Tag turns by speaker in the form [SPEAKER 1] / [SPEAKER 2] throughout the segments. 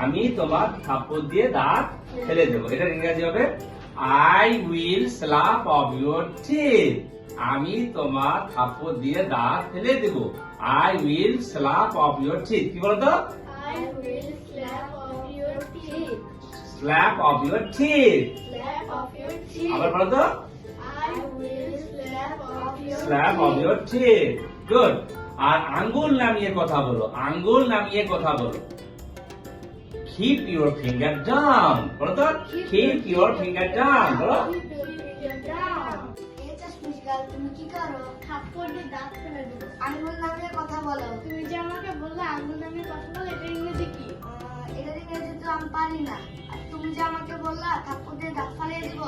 [SPEAKER 1] আমি তোমার থাপ্পড় দিয়ে দাঁত ফেলে দেবো। এটা ইংরেজি হবে I will slap off your teeth আমি তোমার থাপ্পড় দিয়ে দাঁত ফেলে দেবো। I will slap off your teeth কি বলতো? Slap off your teeth. আবার বলতো? Slap off. Your teeth good আর আঙ্গুল নামিয়ে কথা বলো। আঙ্গুল নামিয়ে কথা বলো। কিপ ইউর ফিঙ্গার ডাউন বলো তো? বলো?
[SPEAKER 2] Keep your finger down.
[SPEAKER 3] গাল তুমি কি করো?
[SPEAKER 2] থাপ্পড় দিয়ে দাঁত ফেলে দেবো।
[SPEAKER 3] আঙ্গুল নামিয়ে কথা বলো।
[SPEAKER 2] তুমি যে আমাকে বললে আঙ্গুল কথা বলে এটা ইংরেজি কি?
[SPEAKER 3] ইংরেজি তো আমি পারি না। আর তুমি যে আমাকে বললা থাপ্পড় দিয়ে দাঁত ফালিয়ে দিব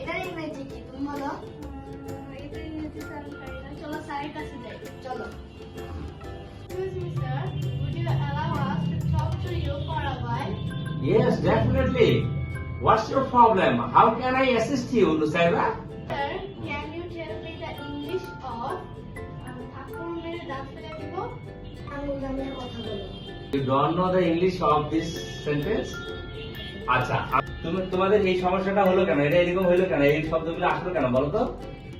[SPEAKER 3] এটার ইংরেজি কি? তুমি বলো।
[SPEAKER 1] Yes, definitely. What's your problem? How can I assist you, Nusaiba?
[SPEAKER 2] Sir, can you tell me the English of um, দাঁত ফেলে দেবো
[SPEAKER 3] আঙ্গুল নামিয়ে কথা বলো
[SPEAKER 1] You don't know the English of this sentence? আচ্ছা তুমি তোমাদের এই সমস্যাটা হলো কেন? এটা এরকম হলো কেন? এই শব্দগুলো আসলো কেন বলো তো?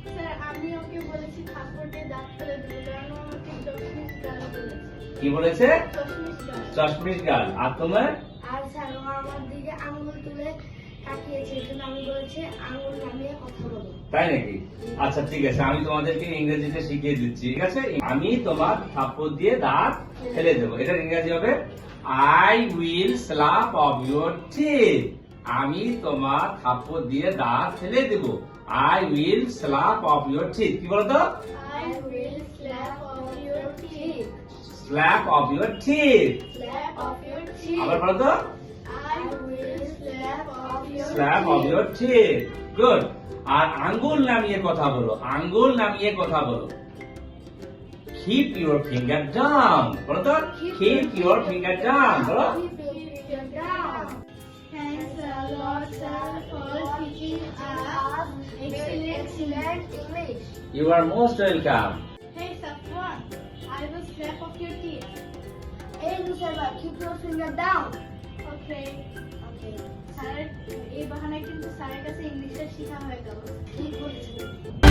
[SPEAKER 2] স্যার আমি ওকে বলেছি থাপ্পড় দাঁত ফেলে দেবো কারণ ও আমাকে চশমিশ গাল বলেছে?
[SPEAKER 1] কি বলেছে?
[SPEAKER 2] চশমিশ গাল
[SPEAKER 1] চশমিশ গাল আর তোমার?
[SPEAKER 3] আঙ্গুল তুলে তাকিয়েছে এই জন্য আমি বলেছি আঙ্গুল নামিয়ে কথা বলো।
[SPEAKER 1] তাই নাকি? আচ্ছা ঠিক আছে আমি তোমাদেরকে ইংরেজিতে শিখিয়ে দিচ্ছি ঠিক আছে? আমি তোমার থাপ্পড় দিয়ে দাঁত ফেলে দেবো। এটা ইংরেজি হবে I will slap off your teeth আমি তোমার থাপ্পড় দিয়ে দাঁত ফেলে দেবো। I will slap off your teeth কি বলতো?
[SPEAKER 2] I will slap off your teeth.
[SPEAKER 1] Slap off your teeth
[SPEAKER 2] Slap off your teeth.
[SPEAKER 1] আবার বলতো
[SPEAKER 2] your
[SPEAKER 1] slap off
[SPEAKER 2] teeth.
[SPEAKER 1] Your good আর আঙ্গুল নামিয়ে কথা বলো আঙ্গুল নামিয়ে কথা বলো কিপ ইউর ফিঙ্গার ডাউন বলো তো কিপ ইউর ফিঙ্গার ডাউন বলো
[SPEAKER 2] Keep your finger down. Thanks a lot, sir, for teaching us excellent
[SPEAKER 3] excellent English
[SPEAKER 1] you are most welcome
[SPEAKER 2] Hey, Safwan, I will slap off your teeth.
[SPEAKER 3] এই Nusaiba keep your finger down
[SPEAKER 2] Okay. স্যারের এই বাহানায় কিন্তু স্যারের কাছে ইংলিশটা শেখা হয়ে গেল।
[SPEAKER 3] ঠিক বলেছেন।